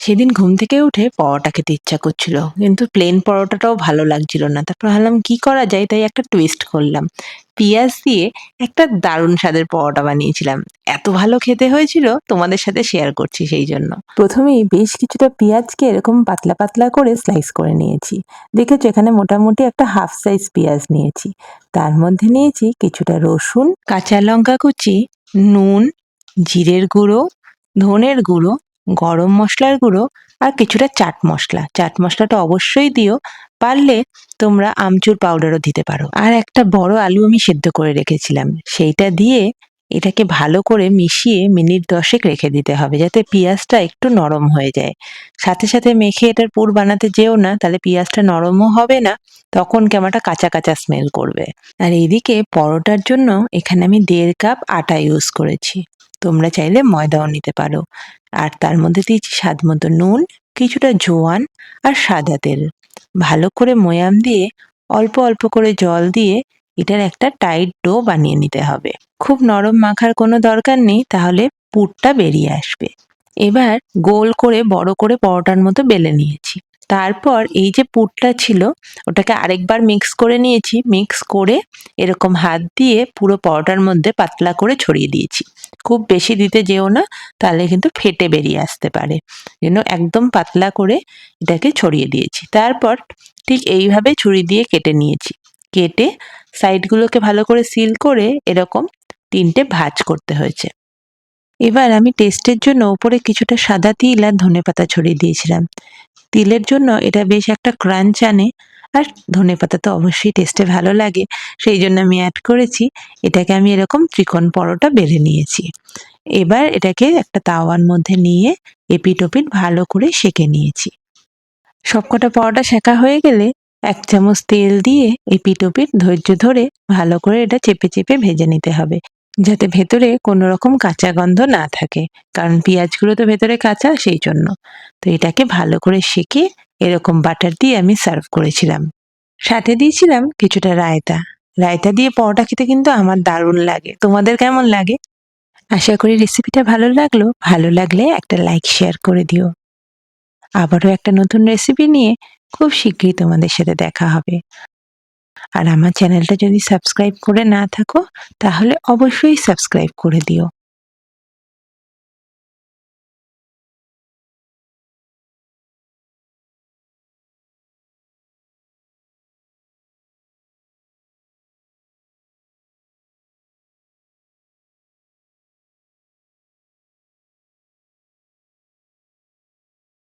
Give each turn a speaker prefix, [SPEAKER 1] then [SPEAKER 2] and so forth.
[SPEAKER 1] সেদিন ঘুম থেকে উঠে পরোটা খেতে ইচ্ছা করছিল, কিন্তু প্লেন পরোটাটাও ভালো লাগছিল না। তারপর ভাবলাম, কি করা যায়? তাই একটা টুইস্ট করলাম। পেঁয়াজ দিয়ে একটা দারুণ স্বাদের পরোটা বানিয়েছিলাম। এত ভালো খেতে হয়েছিল, তোমাদের সাথে শেয়ার করছি সেই জন্য। প্রথমেই বেশ কিছুটা পেঁয়াজকে এরকম পাতলা পাতলা করে স্লাইস করে নিয়েছি। দেখেছ, এখানে মোটামুটি একটা হাফ সাইজ পেঁয়াজ নিয়েছি। তার মধ্যে নিয়েছি কিছুটা রসুন, কাঁচা লঙ্কা কুচি, নুন, জিরের গুঁড়ো, ধনের গুঁড়ো গরম মশলার গুঁড়ো আর কিছুটা চাট মশলা। চাট মশলাটা অবশ্যই দিও, পারলে তোমরা আমচুর পাউডারও দিতে পারো। আর একটা বড় আলু আমি সেদ্ধ করে রেখেছিলাম। সেইটা দিয়ে এটাকে ভালো করে মিশিয়ে মিনিট দশেক রেখে দিতে হবে যাতে পেঁয়াজটা একটু নরম হয়ে যায়। সাথে সাথে মেখে এটার পুর বানাতে যেও না, তাহলে পেঁয়াজটা নরমও হবে না, তখন কেমন একটা কাঁচা কাঁচা স্মেল করবে। আর এইদিকে পরোটার জন্য এখানে আমি দেড় কাপ আটা ইউজ করেছি। তোমরা চাইলে ময়দাও নিতে পারো। আর তার মধ্যে দিয়েছি স্বাদ মতো নুন, কিছুটা জোয়ান আর সাদা তেল। ভালো করে ময়াম দিয়ে অল্প অল্প করে জল দিয়ে এটার একটা টাইট ডো বানিয়ে নিতে হবে। খুব নরম মাখার কোনো দরকার নেই, তাহলে পুরটা বেরিয়ে আসবে। এবার গোল করে, বড় করে পরোটার মতো বেলে নিয়েছি। তারপর এই যে পুরটা ছিল, ওটাকে আরেকবার মিক্স করে নিয়েছি। মিক্স করে এরকম হাত দিয়ে পুরো পরোটার মধ্যে পাতলা করে ছড়িয়ে দিয়েছি। খুব বেশি দিতে যেও না, তাহলে কিন্তু ফেটে বেরিয়ে আসতে পারে। যেন একদম পাতলা করে এটাকে ছড়িয়ে দিয়েছি। তারপর ঠিক এইভাবে ছুরি দিয়ে কেটে নিয়েছি। কেটে সাইডগুলোকে ভালো করে সিল করে এরকম তিনটে ভাজ করতে হয়েছে। এবার আমি টেস্টের জন্য ওপরে কিছুটা সাদা তিল আর ধনে পাতা ছড়িয়ে দিয়েছিলাম। তিলের জন্য এটা বেশ একটা ক্রাঞ্চ আনে আর ধনে পাতা তো অবশ্যই টেস্টে ভালো লাগে, সেই জন্য আমি অ্যাড করেছি। এটাকে আমি এরকম ত্রিকোণ পরোটা বেলে নিয়েছি। এবার এটাকে একটা তাওয়ার মধ্যে নিয়ে এপিট ওপিট ভালো করে সেঁকে নিয়েছি। সবকটা পরোটা সেঁকা হয়ে গেলে এক চামচ তেল দিয়ে এপিট ওপিট ধৈর্য ধরে ভালো করে এটা চেপে চেপে ভেজে নিতে হবে, যাতে ভেতরে কোনো রকম কাঁচা গন্ধ না থাকে, কারণ পেঁয়াজগুলো তো ভেতরে কাঁচা সেই জন্য। তো এটাকে ভালো করে সেঁকে এরকম বাটার দিয়ে আমি সার্ভ করেছিলাম। সাথে দিয়েছিলাম কিছুটা রায়তা। রায়তা দিয়ে পরোটা খেতে কিন্তু আমার দারুণ লাগে। তোমাদের কেমন লাগে? আশা করি রেসিপিটা ভালো লাগল। ভালো লাগলে একটা লাইক, শেয়ার করে দিও। আবারও একটা নতুন রেসিপি নিয়ে খুব শীঘ্রই তোমাদের সাথে দেখা হবে। আর আমার চ্যানেলটা যদি সাবস্ক্রাইব করে না থাকো, তাহলে অবশ্যই সাবস্ক্রাইব করে দিও।